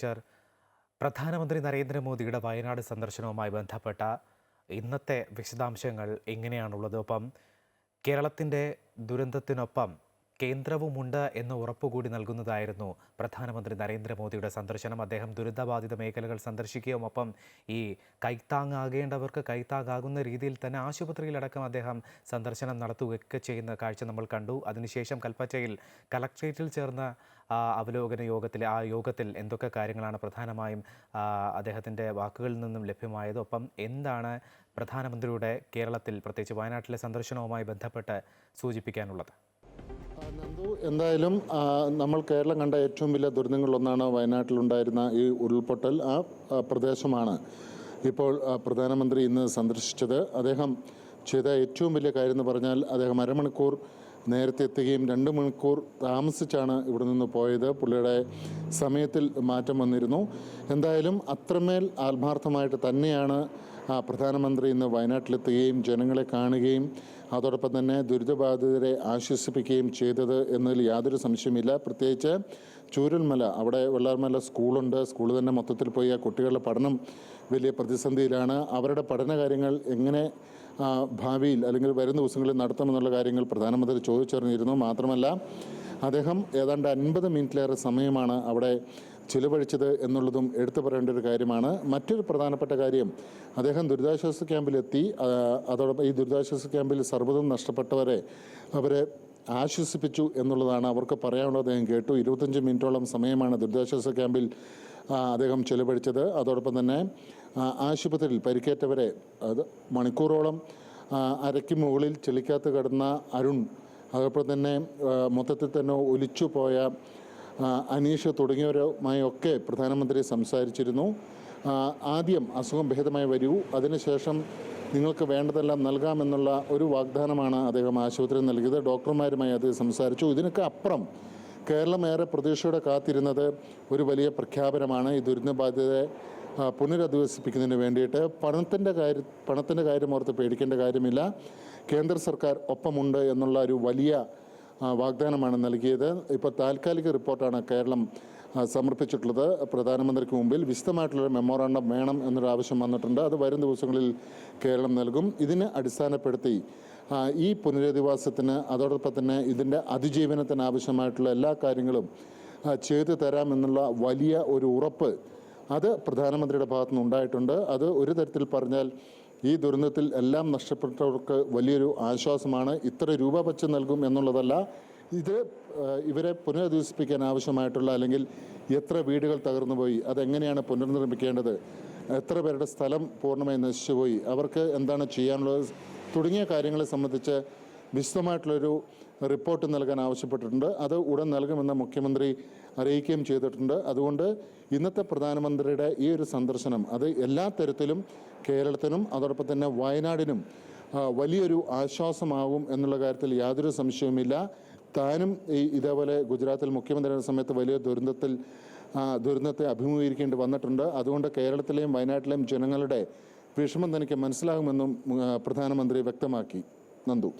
Victor പ്രധാനമന്ത്രി നരേന്ദ്രമോദിയുടെ വയനാട് സന്ദർശനവുമായി ബന്ധപ്പെട്ട ഇന്നത്തെ വിശദാംശങ്ങൾ എങ്ങനെയാണുള്ളത് ഒപ്പം കേരളത്തിന്റെ ദുരന്തത്തിനൊപ്പം കേന്ദ്രവുമുണ്ട് എന്ന് ഉറപ്പുകൂടി നൽകുന്നതായിരുന്നു പ്രധാനമന്ത്രി നരേന്ദ്രമോദിയുടെ സന്ദർശനം. അദ്ദേഹം ദുരിതബാധിത മേഖലകൾ സന്ദർശിക്കുകയും ഒപ്പം ഈ കൈത്താങ്ങാകേണ്ടവർക്ക് കൈത്താങ്ങാകുന്ന രീതിയിൽ തന്നെ ആശുപത്രിയിലടക്കം അദ്ദേഹം സന്ദർശനം നടത്തുകയൊക്കെ ചെയ്യുന്ന കാഴ്ച നമ്മൾ കണ്ടു. അതിനുശേഷം കൽപ്പറ്റയിൽ കലക്ട്രേറ്റിൽ ചേർന്ന അവലോകന യോഗത്തിൽ ആ യോഗത്തിൽ എന്തൊക്കെ കാര്യങ്ങളാണ് പ്രധാനമായും അദ്ദേഹത്തിന്റെ വാക്കുകളിൽ നിന്നും ലഭ്യമായത്? ഒപ്പം എന്താണ് പ്രധാനമന്ത്രിയുടെ കേരളത്തിൽ പ്രത്യേകിച്ച് വയനാട്ടിലെ സന്ദർശനവുമായി ബന്ധപ്പെട്ട് സൂചിപ്പിക്കാനുള്ളത്? എന്തായാലും നമ്മൾ കേരളം കണ്ട ഏറ്റവും വലിയ ദുരന്തങ്ങളിലൊന്നാണ് വയനാട്ടിലുണ്ടായിരുന്ന ഈ ഉരുൾപൊട്ടൽ ആ പ്രദേശമാണ് ഇപ്പോൾ പ്രധാനമന്ത്രി ഇന്ന് സന്ദർശിച്ചത്. അദ്ദേഹം ചെയ്ത ഏറ്റവും വലിയ കാര്യം എന്ന് പറഞ്ഞാൽ അദ്ദേഹം അരമണിക്കൂർ നേരത്തെ എത്തുകയും രണ്ട് മണിക്കൂർ താമസിച്ചാണ് ഇവിടെ നിന്ന് പോയത്. പുള്ളിയുടെ സമയത്തിൽ മാറ്റം വന്നിരുന്നു. എന്തായാലും അത്രമേൽ ആത്മാർത്ഥമായിട്ട് തന്നെയാണ് പ്രധാനമന്ത്രി ഇന്ന് വയനാട്ടിലെത്തുകയും ജനങ്ങളെ കാണുകയും അതോടൊപ്പം തന്നെ ദുരിതബാധിതരെ ആശ്വസിപ്പിക്കുകയും ചെയ്തത് എന്നതിൽ യാതൊരു സംശയമില്ല പ്രത്യേകിച്ച് ചൂരൽമല അവിടെ വെള്ളാർമല സ്കൂളുണ്ട്. സ്കൂൾ തന്നെ മൊത്തത്തിൽ പോയി ആ കുട്ടികളുടെ പഠനം വലിയ പ്രതിസന്ധിയിലാണ്. അവരുടെ പഠന കാര്യങ്ങൾ എങ്ങനെ ഭാവിയിൽ അല്ലെങ്കിൽ വരും ദിവസങ്ങളിൽ നടത്തുമെന്നുള്ള കാര്യങ്ങൾ പ്രധാനമന്ത്രി ചോദിച്ചറിഞ്ഞിരുന്നു. മാത്രമല്ല അദ്ദേഹം ഏതാണ്ട് അൻപത് മിനിറ്റിലേറെ സമയമാണ് അവിടെ ചിലവഴിച്ചത് എന്നുള്ളതും എടുത്തു പറയേണ്ട ഒരു കാര്യമാണ്. മറ്റൊരു പ്രധാനപ്പെട്ട കാര്യം അദ്ദേഹം ദുരിതാശ്വാസ ക്യാമ്പിലെത്തി അതോടൊപ്പം ഈ ദുരിതാശ്വാസ ക്യാമ്പിൽ സർവതും നഷ്ടപ്പെട്ടവരെ അവരെ ആശ്വസിപ്പിച്ചു എന്നുള്ളതാണ് അവർക്ക് പറയാനുള്ളത്. അദ്ദേഹം കേട്ടു ഇരുപത്തഞ്ച് മിനിറ്റോളം സമയമാണ് ദുരിതാശ്വാസ ക്യാമ്പിൽ അദ്ദേഹം ചെലവഴിച്ചത്. അതോടൊപ്പം തന്നെ ആശുപത്രിയിൽ പരിക്കേറ്റവരെ അത് മണിക്കൂറോളം അരയ്ക്ക് മുകളിൽ ചെളിക്കകത്ത് കിടന്ന അരുൺ അതോടൊപ്പം തന്നെ മൊത്തത്തിൽ തന്നെ ഒലിച്ചു പോയ അനീഷ് തുടങ്ങിയവരുമായി ഒക്കെ പ്രധാനമന്ത്രി സംസാരിച്ചിരുന്നു. ആദ്യം അസുഖം ഭേദമായി വരൂ. അതിനുശേഷം നിങ്ങൾക്ക് വേണ്ടതെല്ലാം നൽകാമെന്നുള്ള ഒരു വാഗ്ദാനമാണ് അദ്ദേഹം ആശുപത്രിയിൽ നൽകിയത്. ഡോക്ടർമാരുമായി അദ്ദേഹം സംസാരിച്ചു. ഇതിനൊക്കെ അപ്പുറം കേരളം ഏറെ പ്രതീക്ഷയോടെ കാത്തിരുന്നത് ഒരു വലിയ പ്രഖ്യാപനമാണ്. ഈ ദുരിതബാധിതരെ ബാധ്യതയെ പുനരധിവസിപ്പിക്കുന്നതിന് വേണ്ടിയിട്ട്. പണത്തിന്റെ കാര്യം പണത്തിന്റെ കാര്യം ഓർത്ത് പേടിക്കേണ്ട കാര്യമില്ല. കേന്ദ്ര സർക്കാർ ഒപ്പമുണ്ട് എന്നുള്ള ഒരു വലിയ വാഗ്ദാനമാണ് നൽകിയത്. ഇപ്പോൾ താൽക്കാലിക റിപ്പോർട്ടാണ് കേരളം സമർപ്പിച്ചിട്ടുള്ളത്. പ്രധാനമന്ത്രിക്ക് മുമ്പിൽ വിശദമായിട്ടുള്ള മെമ്മോറാണ്ടം വേണം എന്നൊരു ആവശ്യം വന്നിട്ടുണ്ട്. അത് വരും ദിവസങ്ങളിൽ കേരളം നൽകും. ഇതിനെ അടിസ്ഥാനപ്പെടുത്തി ഈ പുനരധിവാസത്തിന് അതോടൊപ്പം തന്നെ ഇതിന്റെ അതിജീവനത്തിന് ആവശ്യമായിട്ടുള്ള എല്ലാ കാര്യങ്ങളും ചെയ്തു തരാമെന്നുള്ള വലിയ ഒരു ഉറപ്പ് അത് പ്രധാനമന്ത്രിയുടെ ഭാഗത്തുനിന്ന് ഉണ്ടായിട്ടുണ്ട് അത് ഒരു തരത്തിൽ പറഞ്ഞാൽ ഈ ദുരന്തത്തിൽ എല്ലാം നഷ്ടപ്പെട്ടവർക്ക് വലിയൊരു ആശ്വാസമാണ്. ഇത്ര രൂപ പച്ച നൽകും എന്നുള്ളതല്ല ഇത് ഇവരെ പുനരധിവസിപ്പിക്കാൻ ആവശ്യമായിട്ടുള്ള അല്ലെങ്കിൽ എത്ര വീടുകൾ തകർന്നുപോയി അതെങ്ങനെയാണ് പുനർനിർമ്മിക്കേണ്ടത് എത്ര പേരുടെ സ്ഥലം പൂർണമായി നശിച്ചുപോയി അവർക്ക് എന്താണ് ചെയ്യാനുള്ളത് തുടങ്ങിയ കാര്യങ്ങളെ സംബന്ധിച്ച് വിശദമായിട്ടുള്ളൊരു റിപ്പോർട്ട് നൽകാൻ ആവശ്യപ്പെട്ടിട്ടുണ്ട്. അത് ഉടൻ നൽകുമെന്ന് മുഖ്യമന്ത്രി അറിയിക്കുകയും ചെയ്തിട്ടുണ്ട്. അതുകൊണ്ട് ഇന്നത്തെ പ്രധാനമന്ത്രിയുടെ ഈ ഒരു സന്ദർശനം അത് എല്ലാ തരത്തിലും കേരളത്തിനും അതോടൊപ്പം തന്നെ വയനാടിനും വലിയൊരു ആശ്വാസമാകും എന്നുള്ള കാര്യത്തിൽ യാതൊരു സംശയവുമില്ല. താനും ഈ ഇതേപോലെ ഗുജറാത്തിൽ മുഖ്യമന്ത്രിയുടെ സമയത്ത് വലിയ ദുരന്തത്തിൽ ദുരന്തത്തെ അഭിമുഖീകരിക്കേണ്ടി വന്നിട്ടുണ്ട്. അതുകൊണ്ട് കേരളത്തിലെയും വയനാട്ടിലെയും ജനങ്ങളുടെ വിഷമം തനിക്ക് മനസ്സിലാകുമെന്നും പ്രധാനമന്ത്രി വ്യക്തമാക്കി. നന്ദു.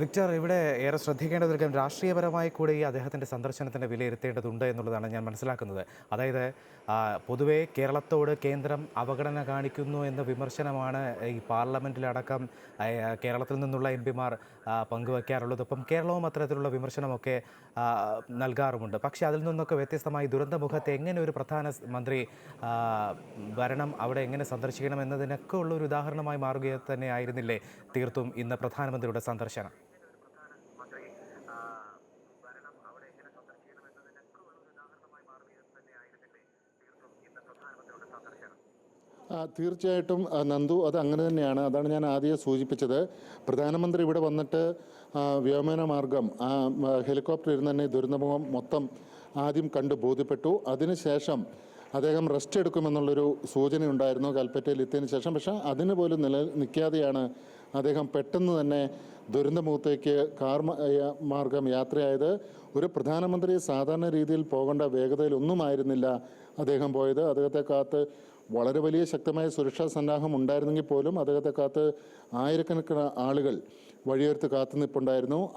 വിക്ടർ ഇവിടെ ഏറെ ശ്രദ്ധിക്കേണ്ട ഒരു കാര്യം രാഷ്ട്രീയപരമായി കൂടി ഈ അദ്ദേഹത്തിന്റെ സന്ദർശനത്തിന്റെ വിലയിരുത്തേണ്ടതുണ്ട് എന്നുള്ളതാണ് ഞാൻ മനസ്സിലാക്കുന്നത്. അതായത് പൊതുവേ കേരളത്തോട് കേന്ദ്രം അവഗണന കാണിക്കുന്നു എന്ന വിമർശനമാണ് ഈ പാർലമെന്റിലടക്കം കേരളത്തിൽ നിന്നുള്ള എം പിമാർ പങ്കുവയ്ക്കാറുള്ളത് ഒപ്പം കേരളവും അത്തരത്തിലുള്ള വിമർശനമൊക്കെ നൽകാറുമുണ്ട്. പക്ഷേ അതിൽ നിന്നൊക്കെ വ്യത്യസ്തമായി ദുരന്തമുഖത്തെ എങ്ങനെ ഒരു പ്രധാന മന്ത്രി വരണം അവിടെ എങ്ങനെ സന്ദർശിക്കണം എന്നതിനൊക്കെ ഉള്ള ഒരു ഉദാഹരണമായി മാറുക തന്നെ ആയിരുന്നില്ലേ തീർത്തും ഇന്ന് പ്രധാനമന്ത്രിയുടെ സന്ദർശനം? തീർച്ചയായിട്ടും നന്ദു അത് അങ്ങനെ തന്നെയാണ്. അതാണ് ഞാൻ ആദ്യം സൂചിപ്പിച്ചത്. പ്രധാനമന്ത്രി ഇവിടെ വന്നിട്ട് ആ, മാർഗം ഇരുന്ന് തന്നെ ദുരന്തമുഖം മൊത്തം ആദ്യം കണ്ട് ബോധ്യപ്പെട്ടു. അതിനുശേഷം അദ്ദേഹം റെസ്റ്റ് എടുക്കുമെന്നുള്ളൊരു സൂചന ഉണ്ടായിരുന്നു കൽപ്പറ്റയിൽ എത്തിയതിനു ശേഷം. പക്ഷേ അതിന് പോലും നില നിൽക്കാതെയാണ് അദ്ദേഹം പെട്ടെന്ന് തന്നെ ദുരന്തമുഖത്തേക്ക് കാർ മാർഗം യാത്രയായത് ഒരു പ്രധാനമന്ത്രി സാധാരണ രീതിയിൽ പോകേണ്ട വേഗതയിലൊന്നുമായിരുന്നില്ല അദ്ദേഹം പോയത്. അദ്ദേഹത്തെ കാത്ത് വളരെ വലിയ ശക്തമായ സുരക്ഷാ സന്നാഹം ഉണ്ടായിരുന്നെങ്കിൽ പോലും അദ്ദേഹത്തെ കാത്ത് ആയിരക്കണക്കിന് ആളുകൾ വഴിയോരത്ത്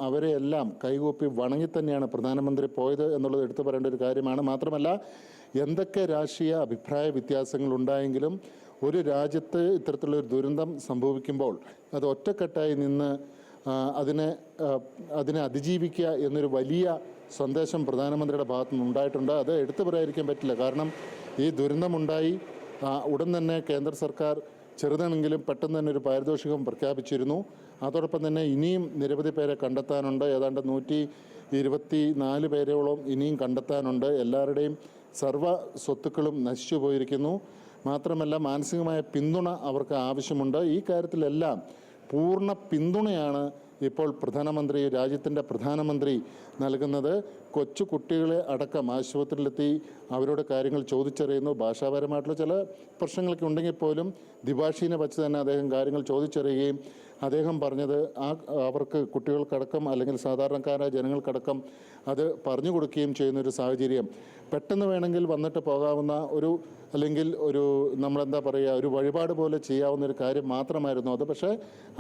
അവരെ എല്ലാം കൈകൂപ്പി വണങ്ങി തന്നെയാണ് പ്രധാനമന്ത്രി പോയത് എന്നുള്ളത് എടുത്തു പറയേണ്ട ഒരു കാര്യമാണ്. മാത്രമല്ല എന്തൊക്കെ രാഷ്ട്രീയ അഭിപ്രായ വ്യത്യാസങ്ങൾ ഉണ്ടായെങ്കിലും ഒരു രാജ്യത്ത് ഇത്തരത്തിലുള്ള ഒരു ദുരന്തം സംഭവിക്കുമ്പോൾ അത് ഒറ്റക്കെട്ടായി നിന്ന് അതിനെ അതിനെ അതിജീവിക്കുക എന്നൊരു വലിയ സന്ദേശം പ്രധാനമന്ത്രിയുടെ ഭാഗത്തു നിന്ന് ഉണ്ടായിട്ടുണ്ട്. അത് എടുത്തു പറയാതിരിക്കാൻ പറ്റില്ല. കാരണം ഈ ദുരന്തമുണ്ടായി. ഉടൻ തന്നെ കേന്ദ്ര സർക്കാർ ചെറുതാണെങ്കിലും പെട്ടെന്ന് തന്നെ ഒരു പാരിതോഷികം പ്രഖ്യാപിച്ചിരുന്നു. അതോടൊപ്പം തന്നെ ഇനിയും നിരവധി പേരെ കണ്ടെത്താനുണ്ട്. ഏതാണ്ട് നൂറ്റി ഇരുപത്തി നാല് പേരോളം ഇനിയും കണ്ടെത്താനുണ്ട്. എല്ലാവരുടെയും സർവ സ്വത്തുക്കളും നശിച്ചു പോയിരിക്കുന്നു മാത്രമല്ല മാനസികമായ പിന്തുണ അവർക്ക് ആവശ്യമുണ്ട്. ഈ കാര്യത്തിലെല്ലാം പൂർണ പിന്തുണയാണ് ഇപ്പോൾ പ്രധാനമന്ത്രി രാജ്യത്തിന്റെ പ്രധാനമന്ത്രി നൽകുന്നത്. കൊച്ചു കുട്ടികളെ അടക്കം ആശുപത്രിയിലെത്തി അവരോട് കാര്യങ്ങൾ ചോദിച്ചറിയുന്നു. ഭാഷാപരമായിട്ടുള്ള ചില പ്രശ്നങ്ങളൊക്കെ ഉണ്ടെങ്കിൽ പോലും ദ്വിഭാഷീനെ വച്ച് തന്നെ അദ്ദേഹം കാര്യങ്ങൾ ചോദിച്ചറിയുകയും അദ്ദേഹം പറഞ്ഞത് ആ അവർക്ക് കുട്ടികൾക്കടക്കം അല്ലെങ്കിൽ സാധാരണക്കാരായ ജനങ്ങൾക്കടക്കം അത് പറഞ്ഞു കൊടുക്കുകയും ചെയ്യുന്ന ഒരു സാഹചര്യം. പെട്ടെന്ന് വേണമെങ്കിൽ വന്നിട്ട് പോകാവുന്ന ഒരു അല്ലെങ്കിൽ ഒരു നമ്മളെന്താ പറയുക ഒരു വഴിപാട് പോലെ ചെയ്യാവുന്ന ഒരു കാര്യം മാത്രമായിരുന്നു അത്. പക്ഷേ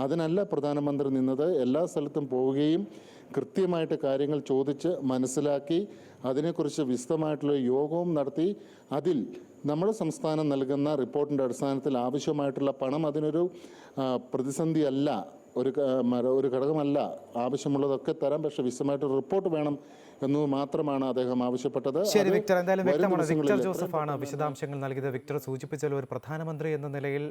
അതിനല്ല പ്രധാനമന്ത്രി നിന്നത്. എല്ലാ സ്ഥലത്തും പോവുകയും കൃത്യമായിട്ട് കാര്യങ്ങൾ ചോദിച്ച് മനസ്സിലാക്കി അതിനെക്കുറിച്ച് വിശദമായിട്ടുള്ള യോഗവും നടത്തി. അതിൽ നമ്മുടെ സംസ്ഥാനം നൽകുന്ന റിപ്പോർട്ടിന്റെ അടിസ്ഥാനത്തിൽ ആവശ്യമായിട്ടുള്ള പണം അതിനൊരു പ്രതിസന്ധിയല്ല ഒരു ഒരു ഘടകമല്ല ആവശ്യമുള്ളതൊക്കെ തരാം. പക്ഷെ വിശദമായിട്ട് റിപ്പോർട്ട് വേണം എന്നത് മാത്രമാണ് അദ്ദേഹം ആവശ്യപ്പെട്ടത്. ശരി വിക്ടർ. എന്തായാലും വ്യക്തമാണ്. വിക്ടർ ജോസഫാണ് വിശദാംശങ്ങൾ നൽകിയത്. വിക്ടർ സൂചിപ്പിച്ചാൽ ഒരു പ്രധാനമന്ത്രി എന്ന നിലയിൽ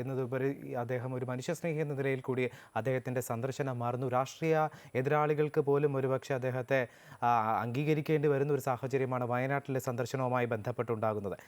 എന്നതുപരി അദ്ദേഹം ഒരു മനുഷ്യസ്നേഹി എന്ന നിലയിൽ കൂടി അദ്ദേഹത്തിന്റെ സന്ദർശനം മാറുന്നു. രാഷ്ട്രീയ എതിരാളികൾക്ക് പോലും ഒരുപക്ഷെ അദ്ദേഹത്തെ അംഗീകരിക്കേണ്ടി വരുന്ന ഒരു സാഹചര്യമാണ് വയനാട്ടിലെ സന്ദർശനവുമായി ബന്ധപ്പെട്ടുണ്ടാകുന്നത്.